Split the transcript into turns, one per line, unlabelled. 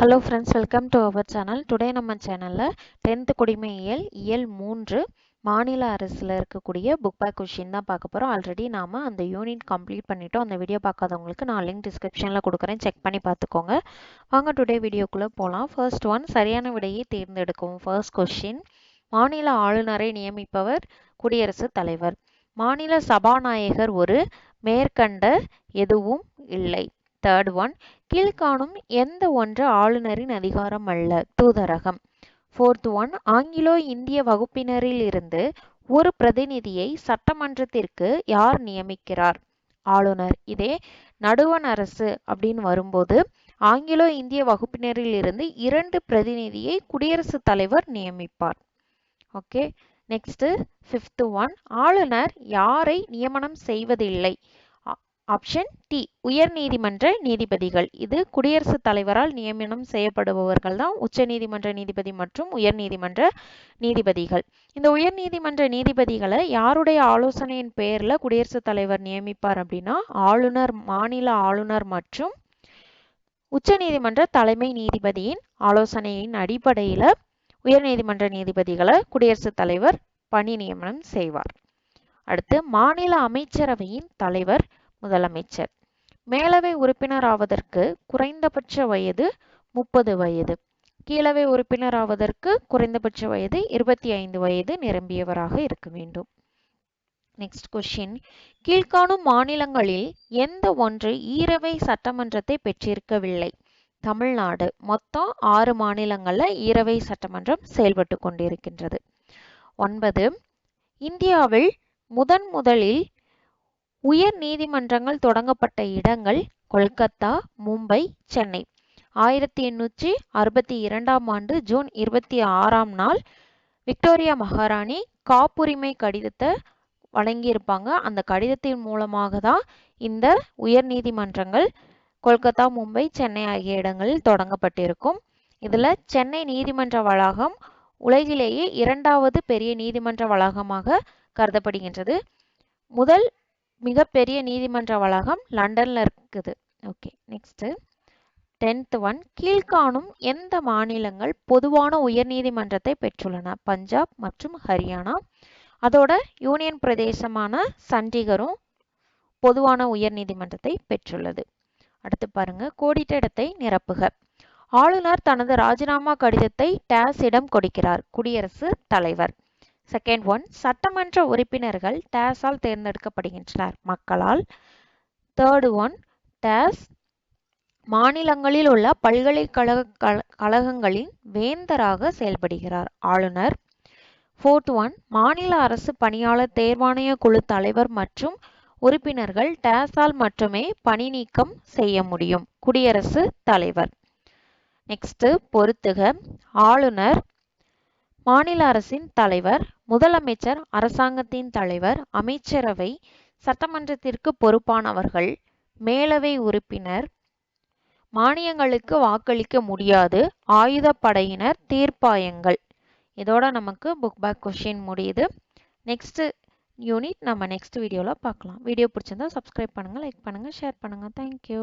Hello friends welcome to our channel today நம்ம சேனலில் tenth குடிமையியல் இயல் மூன்று மாநில அரசில் இருக்கக்கூடிய புக் பேக் கொஷின் தான் பார்க்க போகிறோம் ஆல்ரெடி நாம் அந்த யூனிட் கம்ப்ளீட் பண்ணிட்டோம். அந்த வீடியோ பார்க்காதவங்களுக்கு நான் லிங்க் டிஸ்கிரிப்ஷனில் கொடுக்குறேன். செக் பண்ணி பார்த்துக்கோங்க. வாங்க டுடே வீடியோக்குள்ளே போகலாம் ஃபர்ஸ்ட் ஒன் சரியான விடையை தேர்ந்தெடுக்கும் ஃபர்ஸ்ட் கொஷின் மாநில ஆளுநரை நியமிப்பவர் குடியரசுத் தலைவர். மாநில சபாநாயகர் ஒரு மேற்கண்ட எதுவும் இல்லை. தேர்ட் ஒன் கீழ்காணும் எந்த ஒன்று ஆளுநரின் அதிகாரம் அல்ல? தூதரகம். ஃபோர்த் ஒன் ஆங்கிலோ இந்திய வகுப்பினரில் இருந்து ஒரு பிரதிநிதியை சட்டமன்றத்திற்கு யார் நியமிக்கிறார்? ஆளுநர். இதே நடுவண் அரசு அப்படின்னு வரும்போது ஆங்கிலோ இந்திய வகுப்பினரில் இருந்து இரண்டு பிரதிநிதியை குடியரசுத் தலைவர் நியமிப்பார். ஓகே நெக்ஸ்ட் ஃபிஃப்த் ஒன் ஆளுநர் யாரை நியமனம் செய்வதில்லை? ஆப்ஷன் டி உயர் நீதிமன்ற நீதிபதிகள். இது குடியரசுத் தலைவரால் நியமனம் செய்யப்படுபவர்கள் தான் உச்ச நீதிமன்ற நீதிபதி மற்றும் உயர் நீதிமன்ற நீதிபதிகள். இந்த உயர் நீதிமன்ற நீதிபதிகளை யாருடைய ஆலோசனையின் பேரில் குடியரசுத் தலைவர் நியமிப்பார் அப்படின்னா ஆளுநர் மாநில ஆளுநர் மற்றும் உச்ச நீதிமன்ற தலைமை நீதிபதியின் ஆலோசனையின் அடிப்படையில உயர் நீதிமன்ற நீதிபதிகளை குடியரசுத் தலைவர் பணி நியமனம் செய்வார். அடுத்து மாநில அமைச்சரவையின் தலைவர் முதலமைச்சர். மேலவை உறுப்பினர் ஆவதற்கு குறைந்தபட்ச வயது முப்பது வயது. கீழவை உறுப்பினர் ஆவதற்கு குறைந்தபட்ச வயது இருபத்தி ஐந்து வயது நிரம்பியவராக இருக்க வேண்டும். நெக்ஸ்ட் கொஸ்டின் கீழ்காணும் மாநிலங்களில் எந்த ஒன்று ஈரவை சட்டமன்றத்தை பெற்றிருக்கவில்லை? தமிழ்நாடு. மொத்தம் ஆறு மாநிலங்களில் ஈரவை சட்டமன்றம் செயல்பட்டு கொண்டிருக்கின்றது. ஒன்பது. இந்தியாவில் முதன் முதலில் உயர் நீதிமன்றங்கள் தொடங்கப்பட்ட இடங்கள் கொல்கத்தா மும்பை சென்னை. ஆயிரத்தி எண்ணூற்றி அறுபத்தி இரண்டாம் ஆண்டு ஜூன் இருபத்தி ஆறாம் நாள் விக்டோரியா மகாராணி காப்புரிமை கடிதத்தை வழங்கியிருப்பாங்க. அந்த கடிதத்தின் மூலமாக தான் இந்த உயர் நீதிமன்றங்கள் கொல்கத்தா மும்பை சென்னை ஆகிய இடங்களில் தொடங்கப்பட்டிருக்கும். இதில் சென்னை நீதிமன்ற வளாகம் உலகிலேயே இரண்டாவது பெரிய நீதிமன்ற வளாகமாக கருதப்படுகின்றது. முதல் மிகப்பெரிய நீதிமன்ற வளாகம் லண்டன்ல இருக்குது. ஓகே நெக்ஸ்ட்டு டென்த் ஒன் கீழ்காணும் எந்த மாநிலங்கள் பொதுவான உயர் நீதிமன்றத்தை பெற்றுள்ளன? பஞ்சாப் மற்றும் ஹரியானா. அதோட யூனியன் பிரதேசமான சண்டிகரும் பொதுவான உயர் நீதிமன்றத்தை பெற்றுள்ளது. அடுத்து பாருங்க கோடிட்ட இடத்தை நிரப்புக. ஆளுநர் தனது ராஜினாமா கடிதத்தை டேஸிடம் கொடுக்கிறார். குடியரசு தலைவர். செகண்ட் ஒன் சட்டமன்ற உறுப்பினர்கள் டேஸால் தேர்ந்தெடுக்கப்படுகின்றனர் மக்களால். தேர்டு ஒன் டேஸ் மாநிலங்களில் உள்ள பல்கலைக்கழக கழகங்களின் வேந்தராக செயல்படுகிறார் ஆளுநர். ஃபோர்த் ஒன் மாநில அரசு பணியாளர் தேர்வாணைய குழு தலைவர் மற்றும் உறுப்பினர்கள் டேஸால் மட்டுமே பணி நீக்கம் செய்ய முடியும். குடியரசு தலைவர். நெக்ஸ்ட் பொறுத்துக ஆளுநர் மாநில அரசின் தலைவர் முதலமைச்சர் அரசாங்கத்தின் தலைவர் அமைச்சரவை சட்டமன்றத்திற்கு பொறுப்பானவர்கள் மேலவை உறுப்பினர் மானியங்களுக்கு வாக்களிக்க முடியாது ஆயுதப்படையினர் தீர்ப்பாயங்கள். இதோட நமக்கு புக் பேக் கொஷின் முடியுது. நெக்ஸ்ட் யூனிட் நம்ம நெக்ஸ்ட் வீடியோவில் பார்க்கலாம். வீடியோ பிடிச்சிருந்தா சப்ஸ்கிரைப் பண்ணுங்கள் லைக் பண்ணுங்கள் ஷேர் பண்ணுங்கள் தேங்க்யூ